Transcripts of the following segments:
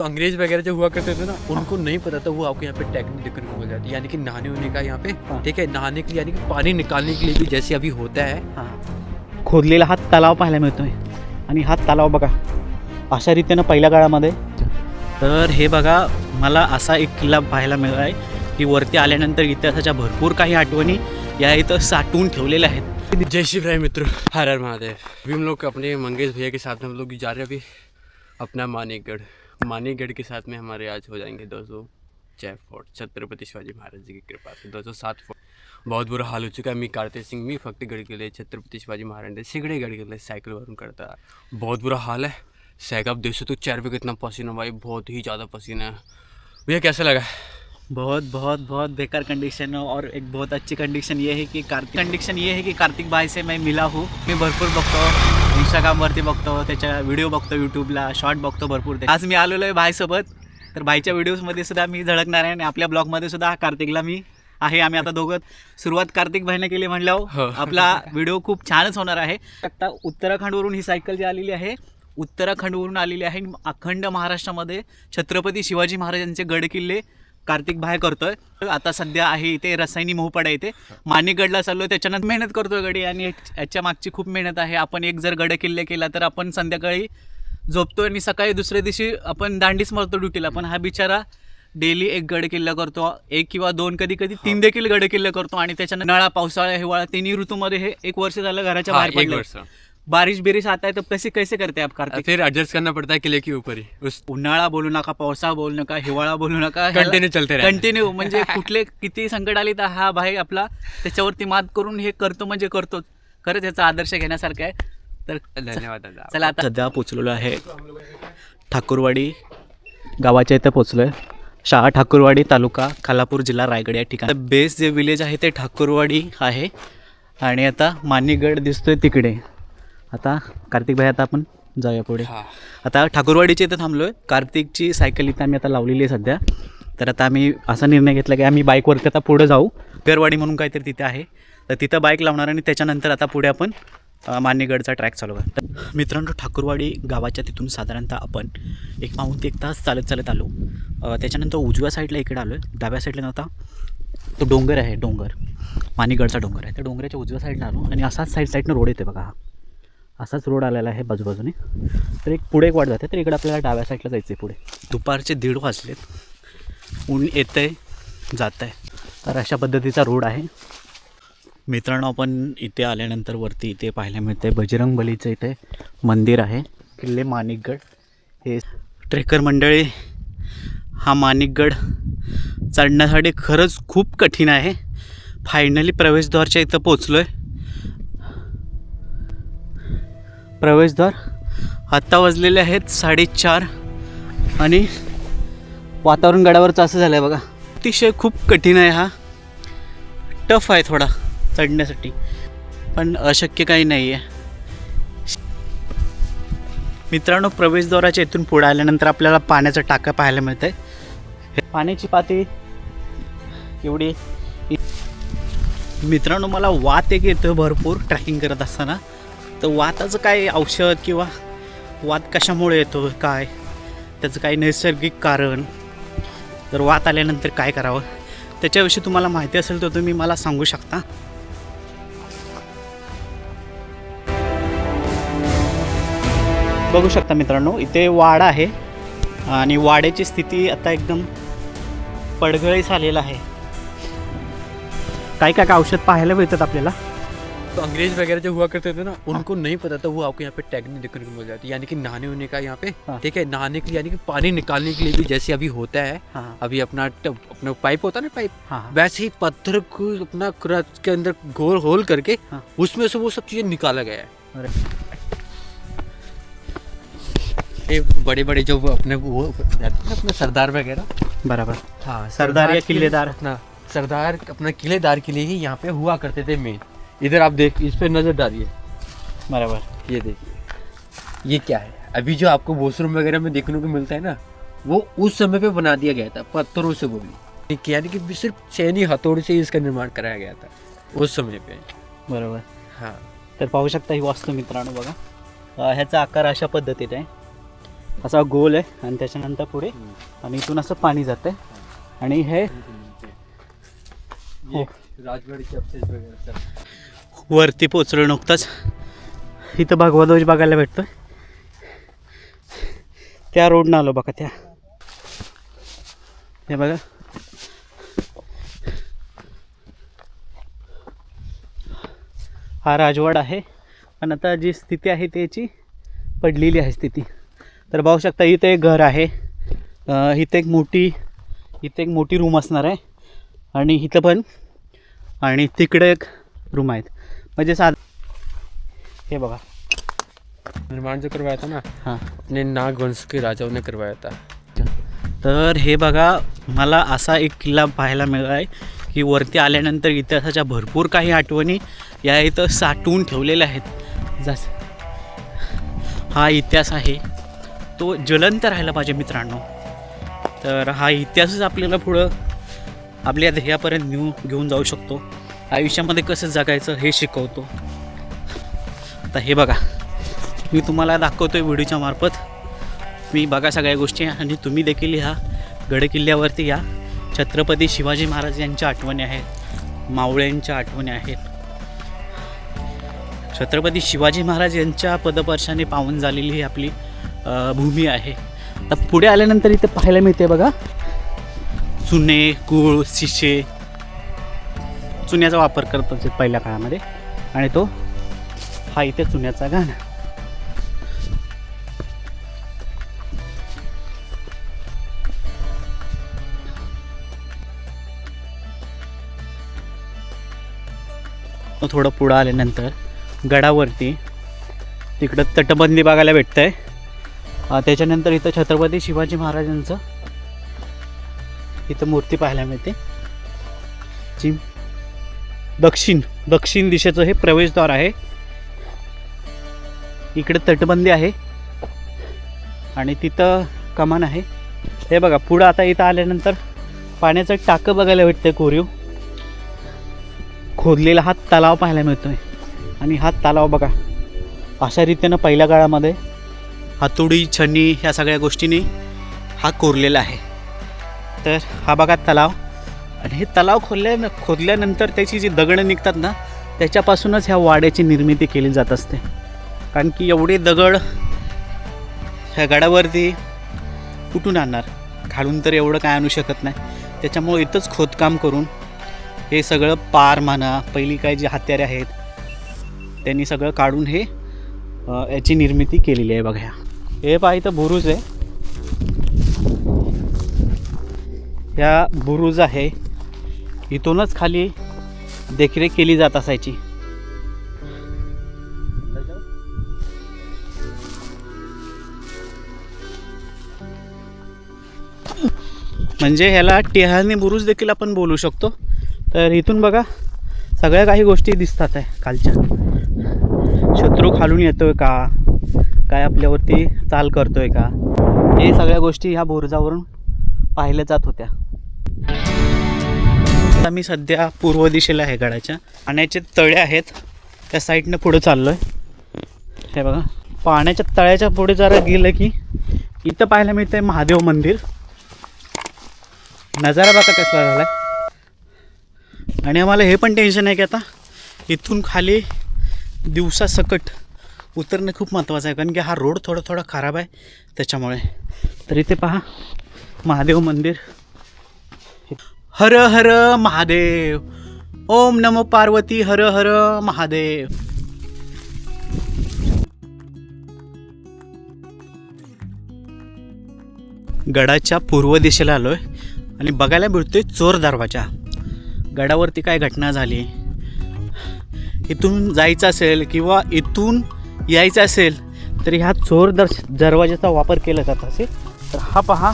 तो अंग्रेज वगैरह जो हुआ करते थे ना उनको नहीं पता था वो आपको यहाँ पे टेक्निक देखने को मिल जाती है यानी कि नहाने होने का यहाँ पे. ठीक है नहाने के लिए यानी कि पानी निकालने के लिए भी जैसे अभी होता है। हां। खोदलेला हा तलाव पाहायला मिळतोय. आणि हा तलाव बघा अशा रीतीनं पहिल्या काळामध्ये. तर हे बघा मला असा एक किल्ला पाहायला मिळाला आहे की वरती आल्यानंतर इतिहासाच्या भरपूर काही आठवणी या इथं साठवून ठेवलेल्या आहेत. जय श्री राय मित्र हर हर महादेव. अभी हम लोग अपने मंगेश भैया के साथ में हम लोग जा रहे हैं अभी अपना मानेकगढ़. मानेकगढ़ के साथ में हमारे आज हो जाएँगे दोस्तों छः फोर्ट, छत्रपति शिवाजी महाराज जी की कृपा से दोस्तों सात फोर्ट। बहुत बुरा हाल हो चुका है। मी कार्तिक सिंह, मी फक्त के लिए छत्रपति शिवाजी महाराज सिगड़े लिए साइकिल साइकिलवरून करता है। बहुत बुरा हाल है। सैक, आप देख सकते हो चेहरे पे कितना पसीना भाई, बहुत ही ज़्यादा पसीना है। भैया, कैसा लगा? बहुत बहुत बहुत बेकार कंडीशन है और एक बहुत अच्छी कंडीशन ये है की कार्तिक कंडीशन ये है की कार्तिक भाई से मैं मिला हूँ। मी भरपूर बघतो इंस्टाग्रामवरती बघतो त्याच्या व्हिडिओ बघतो यूट्यूबला शॉर्ट बघतो भरपूर ते. आज मी आलेलो आहे भाईसोबत तर भाईच्या व्हिडिओजमध्ये सुद्धा मी झळकणार आहे आणि आपल्या ब्लॉगमध्ये सुद्धा कार्तिकला मी आहे आम्ही आता दोघं सुरुवात कार्तिक भाईने केली हो. म्हणल्यावर आपला व्हिडिओ खूप छानच होणार आहे आता उत्तराखंडवरून ही सायकल जी आलेली आहे उत्तराखंडवरून आलेली आहे अखंड महाराष्ट्रामध्ये छत्रपती शिवाजी महाराजांचे गड किल्ले कार्तिक भाई करतोय. आता सध्या आहे इथे रसायनी मोहपाडा इथे. माणिकगडला चाललोय त्याच्यानंतर मेहनत करतोय गडी आणि याच- याच्या मागची खूप मेहनत आहे. आपण एक जर गड किल्ले केला तर आपण संध्याकाळी झोपतोय आणि सकाळी दुसऱ्या दिवशी आपण दांडीच मारतो ड्युटीला. पण हा बिचारा डेली एक गड किल्ला करतो. एक किंवा दोन कधी कधी तीन देखील गड किल्ले करतो आणि त्याच्यानंतर नळा पावसाळा हिवाळा तिन्ही ऋतूमध्ये हे एक वर्ष झालं घराच्या बाहेर पडले बारिश बिरिश आता है तो कैसे कैसे करते हैं आप कार्तिक? फिर एडजस्ट करना पड़ता है किले के ऊपर ही। उस उन्हाळा बोलू नका पावसाळा बोलू नका हिवाळा बोलू नका Continue चलते. कंटिन्यू म्हणजे कुठले किती संकट आली तर हा भाई आपला त्याच्यावरती मात करून हे करतो म्हणजे करतो. खरंच याचा आदर्श घेण्यासारखा आहे. तर धन्यवाद दादा. चला आता. सध्या पोचलेलो आहे ठाकूरवाडी गावाच्या इथं पोचलो आहे शाळा ठाकूरवाडी तालुका खालापूर जिल्हा रायगड या ठिकाणी. बेस जे विलेज आहे ते ठाकूरवाडी आहे. आणि आता मानिगड दिसतोय तिकडे. आता कार्तिक भाई आता आपण जाऊया पुढे. हा. आता ठाकूरवाडीच्या इथं थांबलो आहे कार्तिकची सायकल इथं आम्ही आता लावलेली आहे सध्या. तर आता आम्ही असा निर्णय घेतला की आम्ही बाईकवरती आता पुढे जाऊ. गरवाडी म्हणून काहीतरी तिथे आहे. तर तिथं बाईक लावणार आणि त्याच्यानंतर आता पुढे आपण अ, मानेगडचा ट्रॅक चालू तर मित्रांनो ठाकूरवाडी गावाच्या तिथून साधारणतः आपण एक पाऊण ते एक तास चालत चालत आलो. त्याच्यानंतर उजव्या साईडला इकडे आलो आहे डाव्या साईडला नव्हता तो डोंगर आहे डोंगर. मानेगडचा डोंगर आहे. त्या डोंगराच्या उजव्या साईडला आलो आणि असाच साईड साईडनं रोड येते बघा हा. असाच रोड आलेला आहे बाजूबाजूने. तर एक पुढे एक वाट जाते तर इकडे आपल्याला डाव्या साईडला जायचं आहे पुढे. दुपारचे दीड वाजलेत. ऊन येतं आहे जात आहे तर अशा पद्धतीचा रोड आहे. मित्रांनो आपण इथे आल्यानंतर वरती इथे पाहायला मिळते बजरंग बलीचं इथे मंदिर आहे. किल्ले माणिकगड. हे ट्रेकर मंडळी हा माणिकगड चढण्यासाठी खरंच खूप कठीण आहे. फायनली प्रवेशद्वारच्या इथं पोचलो आहे प्रवेशद्वार. आत्ता वाजलेले आहेत साडेचार. आणि वातावरण गडावरचं असं झालं आहे बघा. अतिशय खूप कठीण आहे हा. टफ आहे थोडा चढण्यासाठी. पण अशक्य काही नाही आहे मित्रांनो प्रवेशद्वाराच्या इथून पुढे आल्यानंतर आपल्याला पाण्याचा टाका पाहायला मिळतं आहे पाण्याची पातळी एवढी मित्रांनो मला वात एक येतो भरपूर ट्रॅकिंग करत असताना. तर वाताचं काय औषध किंवा वात कशामुळे येतो काय? त्याचं काही नैसर्गिक कारण. तर वात आल्यानंतर काय करावं? त्याच्याविषयी तुम्हाला माहिती असेल तर तुम्ही मला सांगू शकता. बघू शकता मित्रांनो इथे वाडा आहे. आणि वाड्याची स्थिती आता एकदम पडगळीस झालेला आहे. काय काय काय औषध पाहायला मिळतात आपल्याला? तो अंग्रेज़ वगैरह जो हुआ करते थे ना उनको नहीं पता था वो आपको यहाँ पे टेक्निक देखने को मिल जाती। है यानी कि नहाने होने का यहाँ पे हाँ. ठीक है नहाने के लिए यानी कि पानी निकालने के लिए भी जैसे अभी होता है हाँ। अभी अपना अपना पाइप होता है ना पाइप हाँ। वैसे ही पत्थर को अपना के अंदर गोल होल करके हाँ. उसमें से वो सब चीज़ें निकाला गया है। बड़े बड़े जो अपने वो हैं अपने सरदार वगैरह? बराबर। हाँ सरदार या किलेदार? अपना सरदार अपना किलेदार के लिए ही यहाँ पे हुआ करते थे मेन इधर आप देख इस पे नजर डालिए। बराबर। ये देखिए। ये क्या है? अभी जो आपको वॉशरूम वगैरह में देखने को मिलता है ना वो उस समय पे बना दिया गया था पत्थरों से वो भी यानी कि सिर्फ सैनी हथौड़ी से इसका निर्माण कराया गया था उस समय पे। बरोबर। हाँ। तर पाहू शकता ही वास्तू मित्रांनो बघा अ, ह्याचा आकार अशा पद्धतीत आहे. असा गोल आहे आणि त्याच्यानंतर पुढे आणि इथून असं पाणी जातं आणि हे. राजवाडीचे अपडेट वगैरे. सर वरती पोचलो नुकताच. इथं भगवाध्वज बघायला भेटतोय. त्या रोडनं आलो बघा त्या. हे बघा. हा राजवाड आहे. पण आता जी स्थिती आहे त्याची पडलेली आहे स्थिती. तर पाहू शकता इथं एक घर आहे. इथं एक मोठी इथं एक मोठी रूम असणार आहे. आणि इथं पण आणि तिकडे एक रूम आहेत. म्हणजे साध हे बघा. निर्माण जो करवाया था ना हां. अपने नाग वंश के राजाओं ने करवाया था तर हे बघा मला असा एक किल्ला पाहायला मिळाला आहे की वरती आल्यानंतर इतिहासाच्या भरपूर काही आठवणी या इथं साठवून ठेवलेल्या आहेत. जस हा इतिहास आहे. तो ज्वलंत राहायला पाहिजे मित्रांनो. तर हा इतिहासच आपल्याला पुढं आपल्या ध्येयापर्यंत घेऊन घेऊन जाऊ शकतो. आयुष्यामध्ये कसं जगायचं हे शिकवतो. आता हे बघा मी तुम्हाला दाखवतो आहे व्हिडिओच्या मार्फत. मी बघा सगळ्या गोष्टी आणि तुम्ही देखील ह्या गडकिल्ल्यावरती या. छत्रपती शिवाजी महाराज यांच्या आठवणी आहेत मावळ्यांच्या आठवणी आहेत. छत्रपती शिवाजी महाराज यांच्या पदपर्शाने पावन झालेली ही आपली भूमी आहे. तर पुढे आल्यानंतर इथे पाहायला मिळते बघा. चुने गुळ शिशे चुन्याचा वापर करत होते पहिल्या काळामध्ये. आणि तो हा इथे चुन्याचा घाण. मग थोडं पुढं आल्यानंतर गडावरती तिकडं तटबंदी बघायला भेटतं आहे त्याच्यानंतर इथं छत्रपती शिवाजी महाराजांचं इथं मूर्ती पाहायला मिळते. जी दक्षिण दक्षिण दिशेचं हे प्रवेशद्वार आहे. इकडे तटबंदी आहे. आणि तिथं कमान आहे. हे बघा पुढं आता इथं आल्यानंतर पाण्याचं टाकं बघायला भेटतं कोरीव. खोदलेला हा तलाव पाहायला मिळतोय. आणि हा तलाव बघा अशा रीतीनं पहिल्या काळामध्ये हातोडी छन्नी ह्या सगळ्या गोष्टींनी हा कोरलेला आहे. तर हा बघा तलाव. आणि हे तलाव खोदल्या खोदल्यानंतर त्याची जी दगडं निघतात ना त्याच्यापासूनच ह्या वाड्याची निर्मिती केली जात असते. कारण की एवढे दगड ह्या गडावरती कुठून आणणार? घालून तर एवढं काय आणू शकत नाही. त्याच्यामुळे इथंच खोदकाम करून हे सगळं पार म्हणा पहिली काय जी हत्यारे आहेत त्यांनी सगळं काढून हे याची निर्मिती केलेली आहे बघा. ह्या. हे पहा इथं बुरुज आहे. ह्या बुरुज आहे. इथूनच खाली देखरेख केली जात असायची. म्हणजे ह्याला टेहाळणी बुरुज देखील आपण बोलू शकतो. तर इथून बघा सगळ्या काही गोष्टी दिसतात आहे कालच्या शत्रू खालून येतोय का? काय आपल्यावरती चाल करतोय का? हे सगळ्या गोष्टी ह्या बुरुजावरून पाहिल्या जात होत्या. आता मी सध्या पूर्व दिशेला आहे गडाच्या. पाण्याचे तळे आहेत. त्या साईडनं पुढे चाललो आहे हे बघा. पाण्याच्या तळ्याच्या पुढे जरा गेलं की इथं पाहायला मिळतंय महादेव मंदिर. नजारा बघा कसला झाला आहे आणि आम्हाला हे पण टेन्शन आहे की आता इथून खाली दिवसा सकट उतरणं खूप महत्त्वाचं आहे. कारण की हा रोड थोडा थोडा खराब आहे त्याच्यामुळे. तर इथे पहा महादेव मंदिर. हर हर महादेव. ओम नमो पार्वती हर हर महादेव. गडाच्या पूर्व दिशेला आलोय आणि बघायला मिळतोय चोर दरवाजा. गडावरती काय घटना झाली? इथून जायचं असेल किंवा इथून यायचं असेल तर ह्या चोर दर दरवाजाचा वापर केला जात असेल तर हा पहा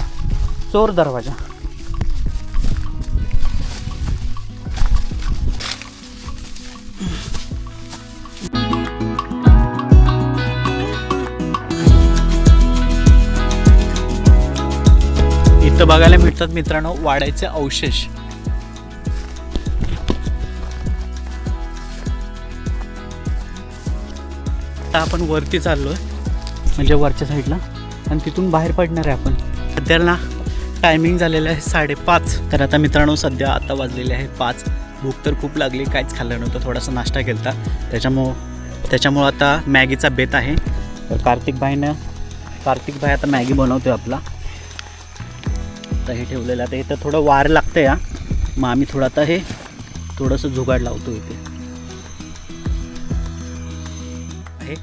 चोर दरवाजा. इथं बघायला मिळतात मित्रांनो वाड्याचे अवशेष. आता आपण वरती चाललोय. म्हणजे वरच्या साईडला. आणि तिथून बाहेर पडणार आहे आपण. सध्याला टायमिंग झालेलं आहे साडेपाच. तर आता मित्रांनो सध्या आता वाजलेले आहे पाच. भूक तर खूप लागली काहीच खाल्लं नव्हतं थोडासा नाश्ता केला त्याच्यामुळं त्याच्यामुळं आता मॅगीचा बेत आहे. तर कार्तिक भाईनं कार्तिक भाई आता मॅगी बनवतोय आपला. आता हे ठेवलेलं आता इथं थोडं वार लागतं या मग आम्ही थोडं आता हे थोडंसं जुगाड लावतो इथे. आहे.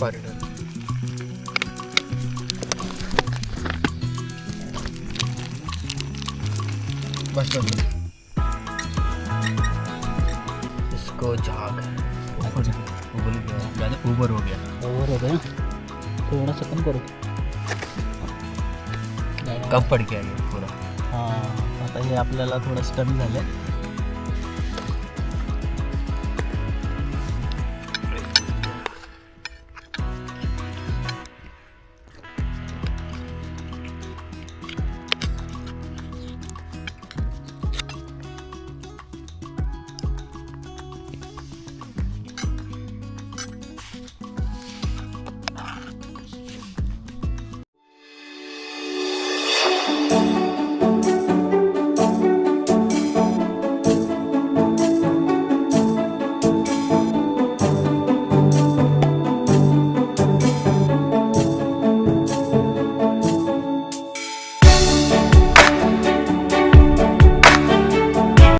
कॉरिडोर बस इसको झाग उबल गया ज़्यादा ऊबर हो गया ओवर हो गया थोडंसं पण करू कम पड़ गया ये पूरा हां आता हे आपल्याला थोडंसं कमी झालं